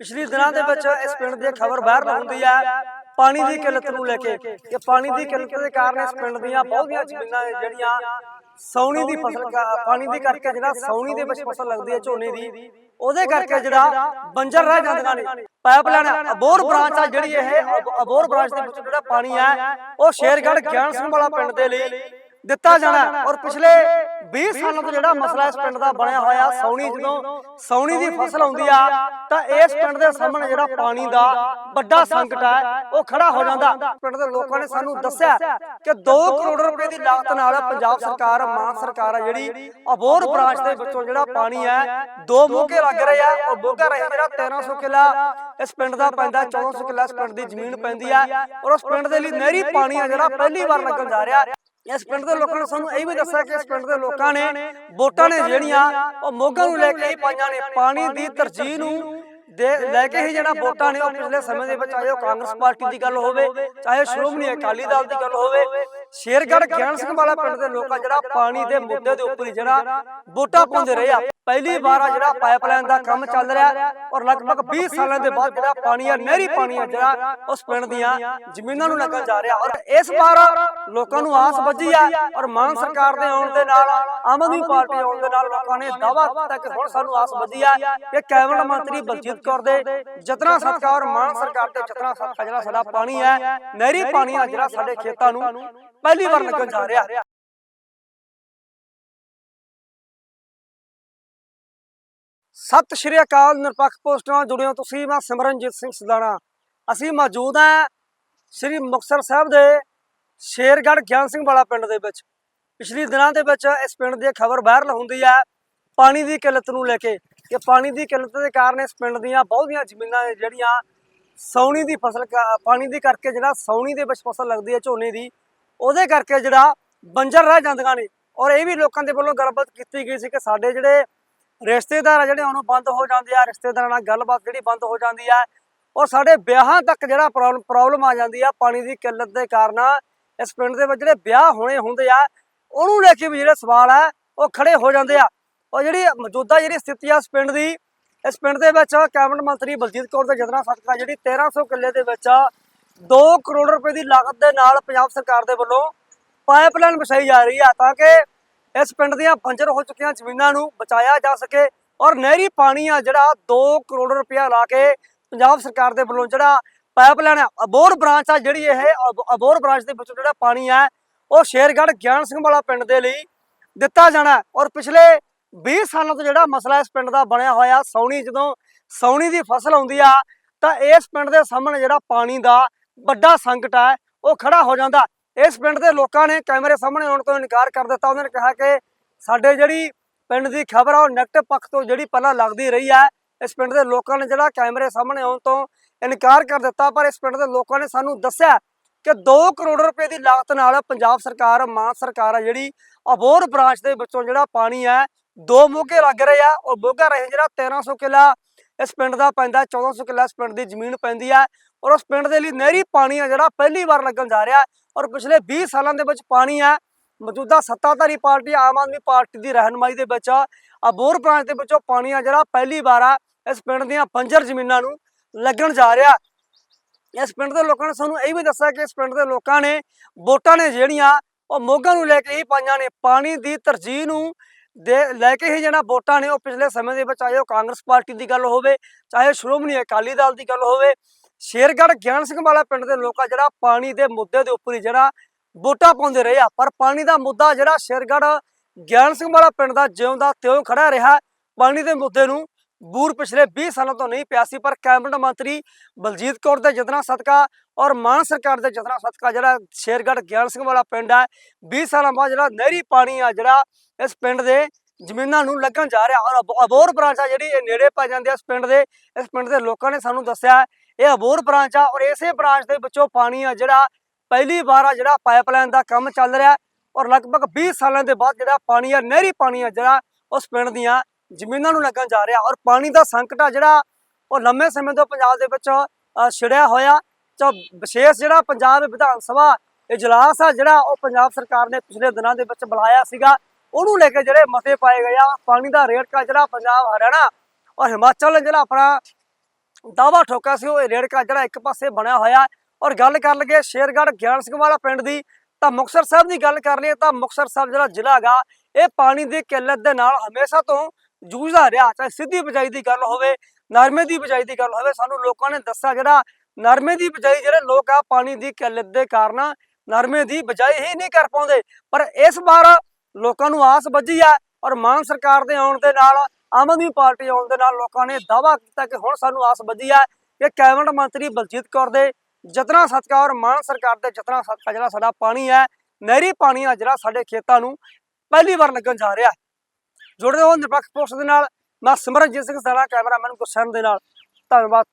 ਪਿਛਲੇ ਦਿਨਾਂ ਦੇ ਵਿੱਚ ਇਸ ਪਿੰਡ ਦੀ ਖਬਰ ਬਾਹਰ ਹੁੰਦੀ ਹੈ ਪਾਣੀ ਦੀ ਕਿੱਲਤ ਨੂੰ ਲੈ ਕੇ ਕਿ ਪਾਣੀ ਦੀ ਕਿੱਲਤ ਦੇ ਕਾਰਨ ਇਸ ਪਿੰਡ ਦੀਆਂ ਬਹੁਤੀਆਂ ਜ਼ਮੀਨਾਂ ਜਿਹੜੀਆਂ ਸੌਣੀ ਦੀ ਫਸਲ ਪਾਣੀ ਦੀ ਕਰਕੇ ਜਿਹੜਾ ਸੌਣੀ ਦੇ ਵਿੱਚ ਫਸਲ ਲੱਗਦੀ ਹੈ ਝੋਨੇ ਦੀ, ਉਹਦੇ ਕਰਕੇ ਜਿਹੜਾ ਬੰਜਰ ਰਹਿ ਜਾਂਦੀਆਂ ਨੇ। ਪਾਈਪਲਾਈਨ ਅਬੋਰ ਬ੍ਰਾਂਚ ਆ ਜਿਹੜੀ ਇਹ ਅਬੋਰ ਬ੍ਰਾਂਚ ਦੇ ਵਿੱਚ ਜਿਹੜਾ ਪਾਣੀ ਹੈ, ਉਹ ਸ਼ੇਰਗੜ੍ਹ ਗਿਆਨ ਸਿੰਘ ਵਾਲਾ ਪਿੰਡ ਦੇ ਲਈ ਦਿੱਤਾ ਜਾਣਾ। ਔਰ ਪਿਛਲੇ 20 ਸਾਲਾਂ ਤੋਂ ਜਿਹੜਾ ਮਸਲਾ ਇਸ ਪਿੰਡ ਦਾ ਬਣਿਆ ਹੋਇਆ ਸੌਣੀ ਜਦੋਂ ਸੌਣੀ ਦੀ ਫਸਲ ਆਉਂਦੀ ਆ ਤਾਂ ਇਸ ਪਿੰਡ ਦੇ ਸਾਹਮਣੇ ਜਿਹੜਾ ਪਾਣੀ ਦਾ ਵੱਡਾ ਸੰਕਟ ਹੈ ਉਹ ਖੜਾ ਹੋ ਜਾਂਦਾ। ਪਿੰਡ ਦੇ ਲੋਕਾਂ ਨੇ ਸਾਨੂੰ ਦੱਸਿਆ ਕਿ 2 ਕਰੋੜ ਰੁਪਏ ਦੀ ਲਾਗਤ ਨਾਲ ਪੰਜਾਬ ਸਰਕਾਰ ਮਾਨ ਸਰਕਾਰ ਆ ਜਿਹੜੀ ਅਬੋਰ ਬ੍ਰਾਂਚ ਦੇ ਵਿੱਚੋਂ ਜਿਹੜਾ ਪਾਣੀ ਹੈ ਦੋ ਮੋਗੇ ਲੱਗ ਰਹੇ ਆ ਉਹ ਮੋਗਾ ਰਹੇ ਜਿਹੜਾ 1300 ਕਿੱਲਾ ਇਸ ਪਿੰਡ ਦਾ ਪੈਂਦਾ 1400 ਕਿੱਲਾ ਇਸ ਪਿੰਡ ਦੀ ਜ਼ਮੀਨ ਪੈਂਦੀ ਆ ਔਰ ਉਸ ਪਿੰਡ ਦੇ ਲਈ ਨਹਿਰੀ ਪਾਣੀ ਆ ਜਿਹੜਾ ਪਹਿਲੀ ਵਾਰ ਲੱਗਣ ਜਾ ਰਿਹਾ ਇਸ ਪਿੰਡ ਦੇ ਲੋਕਾਂ ਨੇ ਸਾਨੂੰ ਇਹ ਵੀ ਦੱਸਿਆ ਕਿ ਇਸ ਪਿੰਡ ਦੇ ਲੋਕਾਂ ਨੇ ਵੋਟਾਂ ਨੇ ਜਿਹੜੀਆਂ ਉਹ ਮੋਗਾ ਨੂੰ ਲੈ ਕੇ ਹੀ ਪਾਈਆਂ ਨੇ ਪਾਣੀ ਦੀ ਤਰਜੀਹ ਨੂੰ ਦੇ ਲੈ ਕੇ ਹੀ ਜਿਹੜਾ ਵੋਟਾਂ ਨੇ ਉਹ ਪਿਛਲੇ ਸਮੇਂ ਦੇ ਵਿੱਚ ਚਾਹੇ ਉਹ ਕਾਂਗਰਸ ਪਾਰਟੀ ਦੀ ਗੱਲ ਹੋਵੇ ਚਾਹੇ ਸ਼੍ਰੋਮਣੀ ਅਕਾਲੀ ਦਲ ਦੀ ਗੱਲ ਹੋਵੇ ਸ਼ੇਰਗੜ੍ਹ ਗਿਆਨ ਸਿੰਘ ਵਾਲਾ ਪਿੰਡ ਦੇ ਲੋਕਾਂ ਜਿਹੜਾ ਪਾਣੀ ਦੇ ਮੁੱਦੇ ਦੇ ਉੱਪਰ ਜਿਹੜਾ ਵੋਟਾਂ ਪਾਉਂਦੇ ਰਹੇ ਆ। ਪਹਿਲੀ ਵਾਰ ਆ ਜਿਹੜਾ ਪਾਈਪਲਾਈਨ ਦਾ ਕੰਮ ਚੱਲ ਰਿਹਾ ਔਰ ਲਗਭਗ 20 ਸਾਲਾਂ ਦੇ ਬਾਅਦ ਜਿਹੜਾ ਪਾਣੀ ਆ ਨਹਿਰੀ ਪਾਣੀ ਆ ਜਿਹੜਾ ਉਸ ਪਿੰਡ ਦੀਆਂ ਜ਼ਮੀਨਾਂ ਨੂੰ ਲੱਗਣ ਜਾ ਰਿਹਾ ਔਰ ਇਸ ਵਾਰ ਲੋਕਾਂ ਨੂੰ ਆਸ ਵੱਜੀ ਆ ਔਰ ਮਾਨ ਸਰਕਾਰ ਦੇ ਆਉਣ ਦੇ ਨਾਲ ਆਮ ਆਦਮੀ ਪਾਰਟੀ ਆਉਣ ਦੇ ਨਾਲ ਲੋਕਾਂ ਨੇ ਦਾਅਵਾ ਕੀਤਾ ਕਿ ਹੁਣ ਸਾਨੂੰ ਆਸ ਵੱਜੀ ਆ ਕਿ ਕੈਬਨਿਟ ਮੰਤਰੀ ਬਲਜੀਤ ਕੌਰ ਦੇ ਜਤਨਾ ਸਦਕਾ ਔਰ ਮਾਨ ਸਰਕਾਰ ਦੇ ਜਤਨਾ ਸਦਕਾ ਜਿਹੜਾ ਸਾਡਾ ਪਾਣੀ ਹੈ ਨਹਿਰੀ ਪਾਣੀ ਆ ਜਿਹੜਾ ਸਾਡੇ ਖੇਤਾਂ ਨੂੰ ਪਹਿਲੀ ਵਾਰ ਲੱਗਣ ਜਾ ਰਿਹਾ। ਸਤਿ ਸ਼੍ਰੀ ਅਕਾਲ, ਨਿਰਪੱਖ ਪੋਸਟ ਨਾਲ ਜੁੜੇ ਹੋ ਤੁਸੀਂ, ਮੈਂ ਸਿਮਰਨਜੀਤ ਸਿੰਘ ਸਦਾਣਾ। ਅਸੀਂ ਮੌਜੂਦ ਹਾਂ ਸ੍ਰੀ ਮੁਕਤਸਰ ਸਾਹਿਬ ਦੇ ਸ਼ੇਰਗੜ੍ਹ ਗਿਆਨ ਸਿੰਘ ਵਾਲਾ ਪਿੰਡ ਦੇ ਵਿੱਚ। ਪਿਛਲੇ ਦਿਨਾਂ ਦੇ ਵਿੱਚ ਇਸ ਪਿੰਡ ਦੀ ਖਬਰ ਵਾਇਰਲ ਹੁੰਦੀ ਹੈ ਪਾਣੀ ਦੀ ਕਿੱਲਤ ਨੂੰ ਲੈ ਕੇ। ਕਿ ਪਾਣੀ ਦੀ ਕਿੱਲਤ ਦੇ ਕਾਰਨ ਇਸ ਪਿੰਡ ਦੀਆਂ ਬਹੁਤੀਆਂ ਜ਼ਮੀਨਾਂ ਜਿਹੜੀਆਂ ਸੌਣੀ ਦੀ ਫਸਲ ਪਾਣੀ ਦੀ ਕਰਕੇ ਜਿਹੜਾ ਸੌਣੀ ਦੇ ਵਿੱਚ ਫਸਲ ਲੱਗਦੀ ਹੈ ਝੋਨੇ ਦੀ, ਉਹਦੇ ਕਰਕੇ ਜਿਹੜਾ ਬੰਜਰ ਰਹਿ ਜਾਂਦੀਆਂ ਨੇ। ਔਰ ਇਹ ਵੀ ਲੋਕਾਂ ਦੇ ਵੱਲੋਂ ਗੱਲਬਾਤ ਕੀਤੀ ਗਈ ਸੀ ਕਿ ਸਾਡੇ ਜਿਹੜੇ ਰਿਸ਼ਤੇਦਾਰ ਆ ਜਿਹੜੇ ਉਹਨੂੰ ਬੰਦ ਹੋ ਜਾਂਦੇ ਆ, ਰਿਸ਼ਤੇਦਾਰਾਂ ਨਾਲ ਗੱਲਬਾਤ ਜਿਹੜੀ ਬੰਦ ਹੋ ਜਾਂਦੀ ਆ, ਔਰ ਸਾਡੇ ਵਿਆਹਾਂ ਤੱਕ ਜਿਹੜਾ ਪ੍ਰੋਬਲਮ ਪ੍ਰੋਬਲਮ ਆ ਜਾਂਦੀ ਆ, ਪਾਣੀ ਦੀ ਕਿੱਲਤ ਦੇ ਕਾਰਨ, ਇਸ ਪਿੰਡ ਦੇ ਵਿੱਚ ਜਿਹੜੇ ਵਿਆਹ ਹੋਣੇ ਹੁੰਦੇ ਆ, ਉਹਨੂੰ ਲੈ ਕੇ ਵੀ ਜਿਹੜੇ ਸਵਾਲ ਆ, ਉਹ ਖੜੇ ਹੋ ਜਾਂਦੇ ਆ। ਔਰ ਜਿਹੜੀ ਮੌਜੂਦਾ ਜਿਹੜੀ ਸਥਿਤੀ ਆ ਇਸ ਪਿੰਡ ਦੀ, ਇਸ ਪਿੰਡ ਦੇ ਵਿੱਚ ਕੈਬਨਿਟ ਮੰਤਰੀ ਬਲਜੀਤ ਕੌਰ ਦੇ ਜਤਨਾ ਸਦਕਾ ਜਿਹੜੀ 1300 ਕਿੱਲੇ ਦੇ ਵਿੱਚ 2 ਕਰੋੜ ਰੁਪਏ ਦੀ ਲਾਗਤ ਦੇ ਨਾਲ ਪੰਜਾਬ ਸਰਕਾਰ ਦੇ ਵੱਲੋਂ ਪਾਈਪਲਾਈਨ ਵਿਛਾਈ ਜਾ ਰਹੀ ਆ, ਤਾਂ ਕਿ ਇਸ ਪਿੰਡ ਦੀਆਂ ਬੰਜਰ ਹੋ ਚੁੱਕੀਆਂ ਜ਼ਮੀਨਾਂ ਨੂੰ ਬਚਾਇਆ ਜਾ ਸਕੇ ਔਰ ਨਹਿਰੀ ਪਾਣੀ ਆ ਜਿਹੜਾ 2 ਕਰੋੜ ਰੁਪਇਆ ਲਾ ਕੇ ਪੰਜਾਬ ਸਰਕਾਰ ਦੇ ਵੱਲੋਂ ਜਿਹੜਾ ਪਾਈਪਲਾਈਨ ਅਬੋਰ ਬ੍ਰਾਂਚ ਆ ਜਿਹੜੀ ਇਹ, ਅਬ- ਅਬੋਰ ਬ੍ਰਾਂਚ ਦੇ ਵਿੱਚੋਂ ਜਿਹੜਾ ਪਾਣੀ ਆ, ਉਹ ਸ਼ੇਰਗੜ੍ਹ ਗਿਆਨ ਸਿੰਘ ਵਾਲਾ ਪਿੰਡ ਦੇ ਲਈ ਦਿੱਤਾ ਜਾਣਾ ਔਰ ਪਿਛਲੇ 20 ਸਾਲਾਂ ਤੋਂ ਜਿਹੜਾ ਮਸਲਾ ਇਸ ਪਿੰਡ ਦਾ ਬਣਿਆ ਹੋਇਆ, ਸੌਣੀ ਜਦੋਂ ਸੌਣੀ ਦੀ ਫਸਲ ਆਉਂਦੀ ਆ, ਤਾਂ ਇਸ ਪਿੰਡ ਦੇ ਸਾਹਮਣੇ ਜਿਹੜਾ ਪਾਣੀ ਦਾ ਵੱਡਾ ਸੰਕਟ ਹੈ ਉਹ ਖੜਾ ਹੋ ਜਾਂਦਾ। ਇਸ ਪਿੰਡ ਦੇ ਲੋਕਾਂ ਨੇ ਕੈਮਰੇ ਸਾਹਮਣੇ ਆਉਣ ਤੋਂ ਇਨਕਾਰ ਕਰ ਦਿੱਤਾ। ਉਹਨਾਂ ਨੇ ਕਿਹਾ ਕਿ ਸਾਡੇ ਜਿਹੜੀ ਪਿੰਡ ਦੀ ਖਬਰ ਆ, ਉਹ ਨੈਗੇਟਿਵ ਪੱਖ ਤੋਂ ਜਿਹੜੀ ਪਹਿਲਾਂ ਲੱਗਦੀ ਰਹੀ ਹੈ ਇਸ ਪਿੰਡ ਦੇ ਲੋਕਾਂ ਨੇ ਜਿਹੜਾ ਕੈਮਰੇ ਸਾਹਮਣੇ ਆਉਣ ਤੋਂ ਇਨਕਾਰ ਕਰ ਦਿੱਤਾ। ਪਰ ਇਸ ਪਿੰਡ ਦੇ ਲੋਕਾਂ ਨੇ ਸਾਨੂੰ ਦੱਸਿਆ ਕਿ 2 ਕਰੋੜ ਰੁਪਏ ਦੀ ਲਾਗਤ ਨਾਲ ਪੰਜਾਬ ਸਰਕਾਰ, ਮਾਨ ਸਰਕਾਰ ਆ ਜਿਹੜੀ ਅਬੋਰ ਬ੍ਰਾਂਚ ਦੇ ਵਿੱਚੋਂ ਜਿਹੜਾ ਪਾਣੀ ਹੈ ਦੋ ਮੋਗੇ ਲੱਗ ਰਹੇ ਆ, ਉਹ ਮੋਗਾ ਰਹੇ ਜਿਹੜਾ 1300 ਕਿੱਲਾ ਇਸ ਪਿੰਡ ਦਾ ਪੈਂਦਾ 1400 ਕਿੱਲਾ ਇਸ ਪਿੰਡ ਦੀ ਜ਼ਮੀਨ ਪੈਂਦੀ ਹੈ ਔਰ ਉਸ ਪਿੰਡ ਦੇ ਲਈ ਨਹਿਰੀ ਪਾਣੀ ਆ ਜਿਹੜਾ ਪਹਿਲੀ ਵਾਰ ਲੱਗਣ ਜਾ ਰਿਹਾ ਔਰ ਪਿਛਲੇ 20 ਸਾਲਾਂ ਦੇ ਵਿੱਚ ਪਾਣੀ ਹੈ। ਮੌਜੂਦਾ ਸੱਤਾਧਾਰੀ ਪਾਰਟੀ ਆਮ ਆਦਮੀ ਪਾਰਟੀ ਦੀ ਰਹਿਨਮਾਈ ਦੇ ਵਿੱਚ ਅਬੋਰ ਬ੍ਰਾਂਚ ਦੇ ਵਿੱਚੋਂ ਪਾਣੀ ਆ ਜਿਹੜਾ ਪਹਿਲੀ ਵਾਰ ਆ ਇਸ ਪਿੰਡ ਦੀਆਂ ਬੰਜਰ ਜ਼ਮੀਨਾਂ ਨੂੰ ਲੱਗਣ ਜਾ ਰਿਹਾ ਇਸ ਪਿੰਡ ਦੇ ਲੋਕਾਂ ਨੇ ਸਾਨੂੰ ਇਹ ਵੀ ਦੱਸਿਆ ਕਿ ਇਸ ਪਿੰਡ ਦੇ ਲੋਕਾਂ ਨੇ ਵੋਟਾਂ ਨੇ ਜਿਹੜੀਆਂ ਉਹ ਮੋਗਾ ਨੂੰ ਲੈ ਕੇ ਹੀ ਪਾਈਆਂ ਨੇ। ਪਾਣੀ ਦੀ ਤਰਜੀਹ ਨੂੰ ਦੇ ਲੈ ਕੇ ਹੀ ਜਿਹੜਾ ਵੋਟਾਂ ਨੇ ਉਹ ਪਿਛਲੇ ਸਮੇਂ ਦੇ ਵਿੱਚ, ਚਾਹੇ ਉਹ ਕਾਂਗਰਸ ਪਾਰਟੀ ਦੀ ਗੱਲ ਹੋਵੇ, ਚਾਹੇ ਸ਼੍ਰੋਮਣੀ ਅਕਾਲੀ ਦਲ ਦੀ ਗੱਲ ਹੋਵੇ, ਸ਼ੇਰਗੜ੍ਹ ਗਿਆਨ ਸਿੰਘ ਵਾਲਾ ਪਿੰਡ ਦੇ ਲੋਕਾਂ ਜਿਹੜਾ ਪਾਣੀ ਦੇ ਮੁੱਦੇ ਦੇ ਉੱਪਰ ਹੀ ਜਿਹੜਾ ਵੋਟਾਂ ਪਾਉਂਦੇ ਰਹੇ ਆ। ਪਰ ਪਾਣੀ ਦਾ ਮੁੱਦਾ ਜਿਹੜਾ ਸ਼ੇਰਗੜ੍ਹ ਗਿਆਨ ਸਿੰਘ ਵਾਲਾ ਪਿੰਡ ਦਾ ਜਿਉਂ ਦਾ ਤਿਉਂ ਖੜਾ ਰਿਹਾ, ਪਾਣੀ ਦੇ ਮੁੱਦੇ ਨੂੰ ਬੂਰ ਪਿਛਲੇ 20 ਸਾਲਾਂ ਤੋਂ ਨਹੀਂ ਪਿਆ ਸੀ, ਪਰ ਕੈਬਨਿਟ ਮੰਤਰੀ ਬਲਜੀਤ ਕੌਰ ਦੇ ਜਤਨਾ ਸਦਕਾ ਔਰ ਮਾਨ ਸਰਕਾਰ ਦੇ ਜਤਨਾ ਸਦਕਾ ਜਿਹੜਾ ਸ਼ੇਰਗੜ੍ਹ ਗਿਆਨ ਸਿੰਘ ਵਾਲਾ ਪਿੰਡ ਹੈ 20 ਸਾਲਾਂ ਬਾਅਦ ਜਿਹੜਾ ਨਹਿਰੀ ਪਾਣੀ ਆ ਜਿਹੜਾ ਇਸ ਪਿੰਡ ਦੇ ਜ਼ਮੀਨਾਂ ਨੂੰ ਲੱਗਣ ਜਾ ਰਿਹਾ ਔਰ ਅਬੋ- ਅਬੋਰ ਬ੍ਰਾਂਚ ਆ ਜਿਹੜੀ ਇਹ ਨੇੜੇ ਪੈ ਜਾਂਦੇ ਆ ਇਸ ਪਿੰਡ ਦੇ, ਇਸ ਪਿੰਡ ਦੇ ਲੋਕਾਂ ਨੇ ਸਾਨੂੰ ਦੱਸਿਆ ਇਹ ਅਬੋਰ ਬ੍ਰਾਂਚ ਆ ਔਰ ਇਸੇ ਬ੍ਰਾਂਚ ਦੇ ਵਿੱਚੋਂ ਪਾਣੀ ਆ ਜਿਹੜਾ ਪਹਿਲੀ ਵਾਰ ਆ ਜਿਹੜਾ ਪਾਈਪਲਾਈਨ ਦਾ ਕੰਮ ਚੱਲ ਰਿਹਾ ਔਰ ਲਗਭਗ 20 ਸਾਲਾਂ ਦੇ ਬਾਅਦ ਜਿਹੜਾ ਪਾਣੀ ਆ, ਨਹਿਰੀ ਪਾਣੀ ਆ ਜਿਹੜਾ ਉਸ ਪਿੰਡ ਦੀਆਂ ਜ਼ਮੀਨਾਂ ਨੂੰ ਲੱਗਣ ਜਾ ਰਿਹਾ ਔਰ ਪਾਣੀ ਦਾ ਸੰਕਟ ਆ ਜਿਹੜਾ ਉਹ ਲੰਮੇ ਸਮੇਂ ਤੋਂ ਪੰਜਾਬ ਦੇ ਵਿੱਚ ਛਿੜਿਆ ਹੋਇਆ। ਚੋ ਵਿਸ਼ੇਸ਼ ਜਿਹੜਾ ਪੰਜਾਬ ਵਿਧਾਨ ਸਭਾ ਇਜਲਾਸ ਆ ਜਿਹੜਾ ਉਹ ਪੰਜਾਬ ਸਰਕਾਰ ਨੇ ਪਿਛਲੇ ਦਿਨਾਂ ਦੇ ਵਿੱਚ ਬੁਲਾਇਆ ਸੀਗਾ, ਉਹਨੂੰ ਲੈ ਕੇ ਜਿਹੜੇ ਮਤੇ ਪਾਏ ਗਏ ਆ। ਪਾਣੀ ਦਾ ਰੇਟ ਕਾ ਜਿਹੜਾ ਪੰਜਾਬ, ਹਰਿਆਣਾ ਔਰ ਹਿਮਾਚਲ ਨੇ ਜਿਹੜਾ ਆਪਣਾ ਦਾਵਾ ਠੋਕਾ ਸੀ, ਉਹ ਰੇੜਕਾ ਜਿਹੜਾ ਇੱਕ ਪਾਸੇ ਬਣਿਆ ਹੋਇਆ। ਔਰ ਗੱਲ ਕਰ ਲਈਏ ਸ਼ੇਰਗੜ੍ਹ ਗਿਆਨ ਸਿੰਘ ਵਾਲਾ ਪਿੰਡ ਦੀ, ਤਾਂ ਮੁਕਤਸਰ ਸਾਹਿਬ ਦੀ ਗੱਲ ਕਰ ਲਈਏ ਤਾਂ ਮੁਕਤਸਰ ਸਾਹਿਬ ਜਿਹੜਾ ਜ਼ਿਲ੍ਹਾ ਹੈਗਾ, ਇਹ ਪਾਣੀ ਦੀ ਕਿੱਲਤ ਦੇ ਨਾਲ ਹਮੇਸ਼ਾ ਤੋਂ ਜੂਝਦਾ ਰਿਹਾ, ਚਾਹੇ ਸਿੱਧੀ ਬਿਜਾਈ ਦੀ ਗੱਲ ਹੋਵੇ, ਨਰਮੇ ਦੀ ਬਿਜਾਈ ਦੀ ਗੱਲ ਹੋਵੇ, ਸਾਨੂੰ ਲੋਕਾਂ ਨੇ ਦੱਸਿਆ ਜਿਹੜਾ ਨਰਮੇ ਦੀ ਬਿਜਾਈ ਜਿਹੜੇ ਲੋਕ ਆ, ਪਾਣੀ ਦੀ ਕਿੱਲਤ ਦੇ ਕਾਰਨ ਨਰਮੇ ਦੀ ਬਿਜਾਈ ਹੀ ਨਹੀਂ ਕਰ ਪਾਉਂਦੇ। ਪਰ ਇਸ ਵਾਰ ਲੋਕਾਂ ਨੂੰ ਆਸ ਬੱਝੀ ਹੈ ਔਰ ਮਾਨ ਸਰਕਾਰ ਦੇ ਆਉਣ ਦੇ ਨਾਲ, ਆਮ ਆਦਮੀ ਪਾਰਟੀ ਆਉਣ ਦੇ ਨਾਲ ਲੋਕਾਂ ਨੇ ਦਾਵਾ ਕੀਤਾ ਕਿ ਹੁਣ ਸਾਨੂੰ ਆਸ ਬੱਝੀ ਹੈ ਕਿ ਕੈਬਨਿਟ ਮੰਤਰੀ ਬਲਜੀਤ ਕੌਰ ਦੇ ਜਤਨਾ ਸਦਕਾ ਔਰ ਮਾਨ ਸਰਕਾਰ ਦੇ ਜਤਨਾ ਸਦਕਾ ਜਿਹੜਾ ਸਾਡਾ ਪਾਣੀ ਹੈ, ਨਹਿਰੀ ਪਾਣੀ ਆ ਜਿਹੜਾ ਸਾਡੇ ਖੇਤਾਂ ਨੂੰ ਪਹਿਲੀ ਵਾਰ ਲੱਗਣ ਜਾ ਰਿਹਾ। ਜੁੜੇ ਰਹੋ ਨਿਰਪੱਖ ਪੋਸਟ ਦੇ ਨਾਲ। ਮੈਂ ਸਿਮਰਨਜੀਤ ਸਿੰਘ ਸਾਰਾ ਕੈਮਰਾਮੈਨ ਗੁਰਸੈਨ ਦੇ ਨਾਲ। ਧੰਨਵਾਦ।